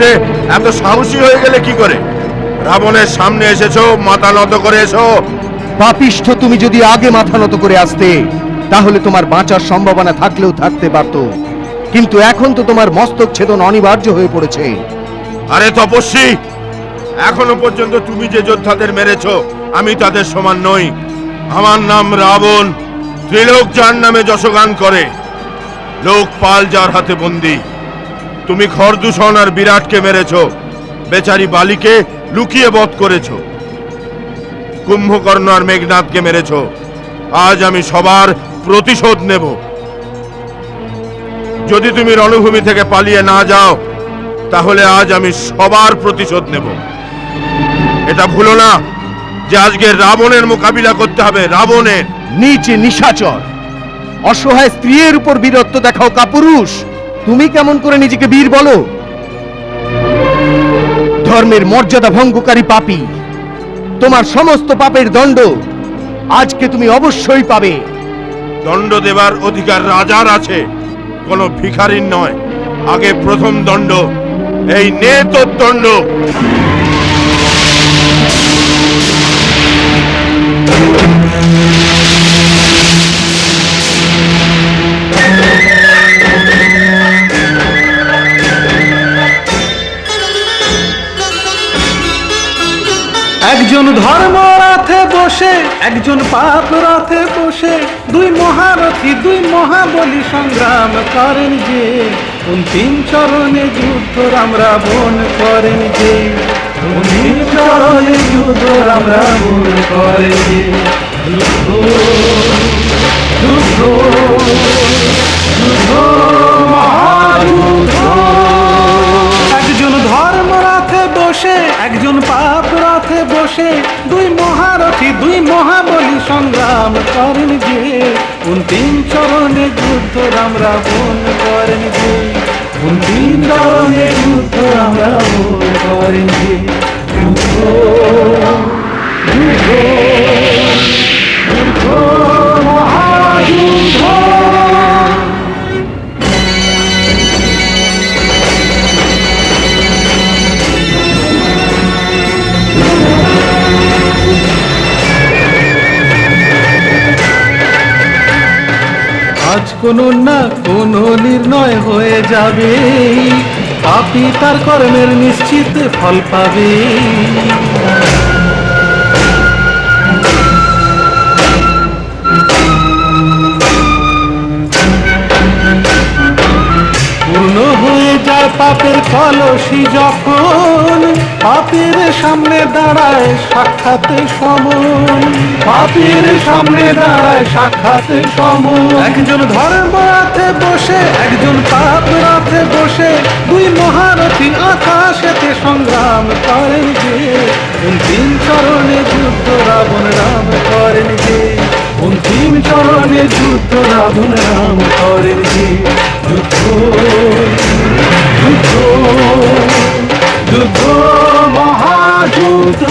উঠে এত সাহসী হয়ে গেলে কি করে? রাবণের সামনে এসেছ মাথা নত করে এসো। পাপিষ্ঠ তুমি যদি আগে মাথা নত করে আসতে তাহলে তোমার বাঁচার সম্ভাবনা থাকলেও থাকতে পারত। কিন্তু এখন তো তোমার মস্তক ছেদন অনিবার্য হয়ে পড়েছে। আরে তপস্বী এখনও পর্যন্ত তুমি যে যোদ্ধাদের মেরেছ আমি তাদের সমান নই। আমার নাম রাবণ ত্রিলোক যার নামে যশগান করে। লোকপাল যার হাতে বন্দি। তুমি খরদূষণ আর বিরাটকে মেরেছ। বেচারি বালিকে লুকিয়ে বধ করেছ। কুম্ভকর্ণ আর মেঘনাথকে মেরেছ। আজ আমি সবার প্রতিশোধ নেব। যদি তুমি রণভূমি থেকে পালিয়ে না যাও, তাহলে আজ আমি সবার প্রতিশোধ নেব। এটা ভুলো না যে আজকে রাবণের মোকাবিলা করতে হবে। রাবণের নিচে নিশাচর। অসহায় স্ত্রীর উপর বীরত্ব দেখাও কাপুরুষ। তুমি কেমন করে নিজেকে বীর বলো? ধর্মের মর্যাদা ভঙ্গকারী পাপি। তোমার সমস্ত পাপের দণ্ড আজকে তুমি অবশ্যই পাবে। দণ্ড দেবার অধিকার রাজার আছে, কোনো ভিখারির নয়। আগে প্রথম দণ্ড, এই নে তোর দণ্ড বসে, একজন পাপ রথে বসে, দুই মহারথী, দুই মহাবলী সংগ্রাম করেন যে। অন্তিম চরণে যুদ্ধ রাম রাবণ করেন যে। অন্তিম চরণে যুদ্ধ রাম রাবণ করেন যে। যুদ্ধ যুদ্ধ যুদ্ধ একজন ধর্ম রথে বসে, একজন পাপ বসে দুই মহারথী, দুই মহাবলী সংগ্রাম করেন যে। অন্তিম চরণে যুদ্ধ রাম রাবণ করেন যে। অন্তিম চরণে যুদ্ধ রাম রাবণ করেন যে। যুদ্ধ যুদ্ধ। কোনো না কোনো নির্ণয় হয়ে যাবে। পাপি তার কর্মের নিশ্চিত ফল পাবে পাপের কলসি যখন পাপের সামনে দাঁড়ায়, সাক্ষাতে সমন। পাপের সামনে দাঁড়ায়, সাক্ষাতে সমন। একজন ধর্ম রাতে বসে, একজন পাপ রাতে বসে, দুই মহারথী আকাশেতে সংগ্রাম করেন যে তিন চরণে যুদ্ধ রাবণ রাম করেন যে। অন্তিম চরণে যুদ্ধ রাধুন রাম করেন যে যুদ্ধ যুদ্ধ যুদ্ধ মহাযুদ্ধ।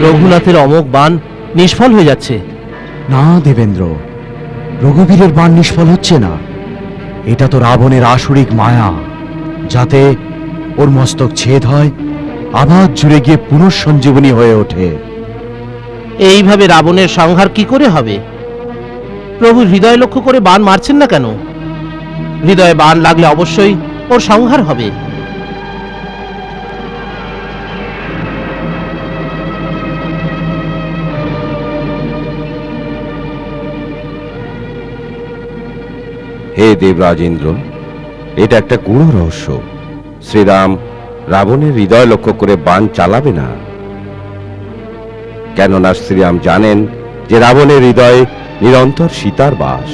রঘুনাথের অমোক বান নিষ্ফল হয়ে যাচ্ছে। না দেবেন্দ্র রঘুবীরের বান নিষ্ফল হচ্ছে না। এটা তো রাবণের আসরিক মায়া যাতে ওর মস্তক ছেদ হয় আবার জুড়ে গিয়ে পুনঃসঞ্জীবনী হয়ে ওঠে। এইভাবে রাবণের সংহার কি করে হবে? প্রভু হৃদয় লক্ষ্য করে বান মারছেন না কেন? হৃদয়ে বান লাগলে অবশ্যই ওর সংহার হবে। হে দেবরাজ ইন্দ্র এটা একটা গূঢ় রহস্য। শ্রীরাম রাবণের হৃদয় লক্ষ্য করে বাণ চালাবে না। কেননা শ্রীরাম জানেন যে রাবণের হৃদয়ে নিরন্তর সীতার বাস,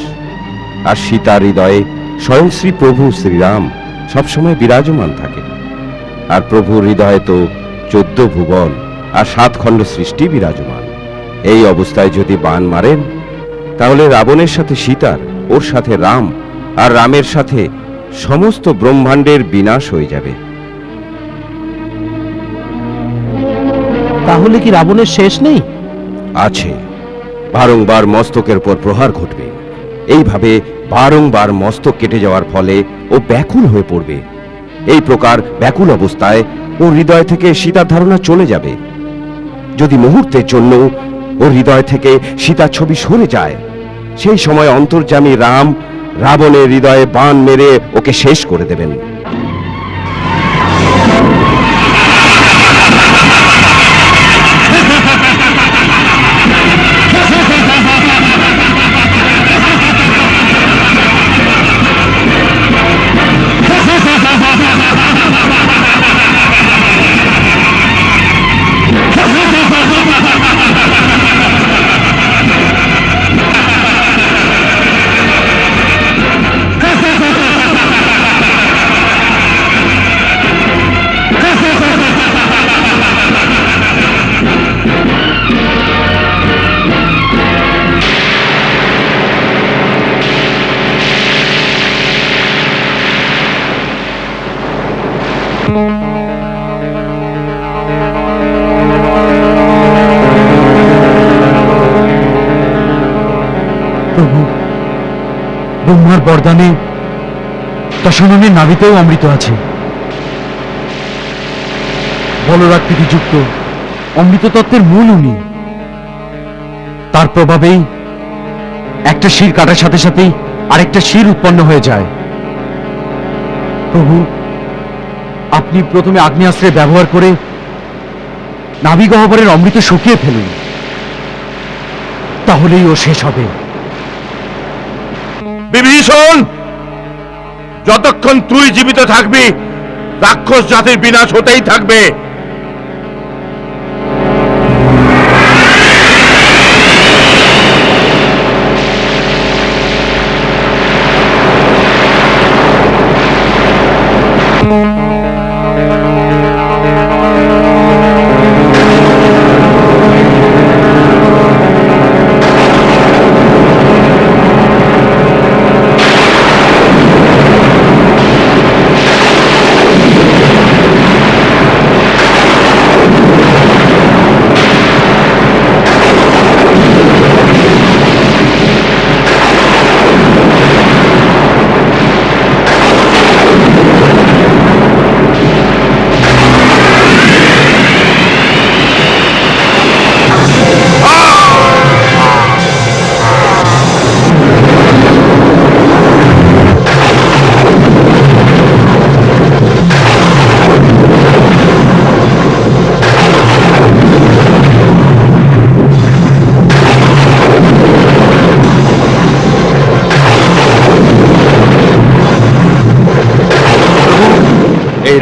আর সীতার হৃদয়ে স্বয়ং শ্রী প্রভু শ্রীরাম সবসময় বিরাজমান থাকে। আর প্রভুর হৃদয়ে তো চোদ্দ ভুবন আর সাত খণ্ড সৃষ্টি বিরাজমান। এই অবস্থায় যদি বাণ মারেন, তাহলে রাবণের সাথে সীতার, ওর সাথে রাম আর রামের সাথে সমস্ত ব্রহ্মাণ্ডের বিনাশ হয়ে যাবে। তাহলে কি রাবণের শেষ নেই? আছে। বারংবার মস্তকের উপর প্রহার ঘটবে। এইভাবে বারংবার মস্তক কেটে যাওয়ার ফলে ও ব্যাকুল হয়ে পড়বে। এই প্রকার ব্যাকুল অবস্থায় ও হৃদয় থেকে সীতার ধারণা চলে যাবে। যদি মুহূর্তের জন্য ও হৃদয় থেকে সীতার ছবি সরে যায় সেই সময় অন্তর্যামী রাম রাবণের হৃদয়ে বান মেরে ওকে শেষ করে দেবেন। প্রভু। ব্রহ্মার বরদানে দশননের নাভিতেও অমৃত আছে। বলরাকৃতি যুক্ত অমৃত তত্ত্বের মূল উনি। তার প্রভাবেই একটা শির কাটার সাথে সাথেই আরেকটা শির উৎপন্ন হয়ে যায়। প্রভু, আপনি প্রথমে আগ্নেয়াস্ত্রে ব্যবহার করে নাভিগহ্বরের অমৃত শুকিয়ে ফেলুন। তাহলেই ও শেষ হবে। বিভীষণ যতক্ষণ তুই জীবিত থাকবি রাক্ষস জাতির বিনাশ হতেই থাকবে।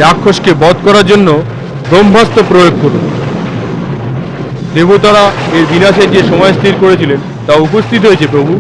রাক্ষসকে বধ করার জন্য ব্রহ্মাস্ত্র প্রয়োগ করুন। দেবতারা এর বিনাশের যে সময় স্থির করেছিলেন, তা উপস্থিত হয়েছে প্রভু।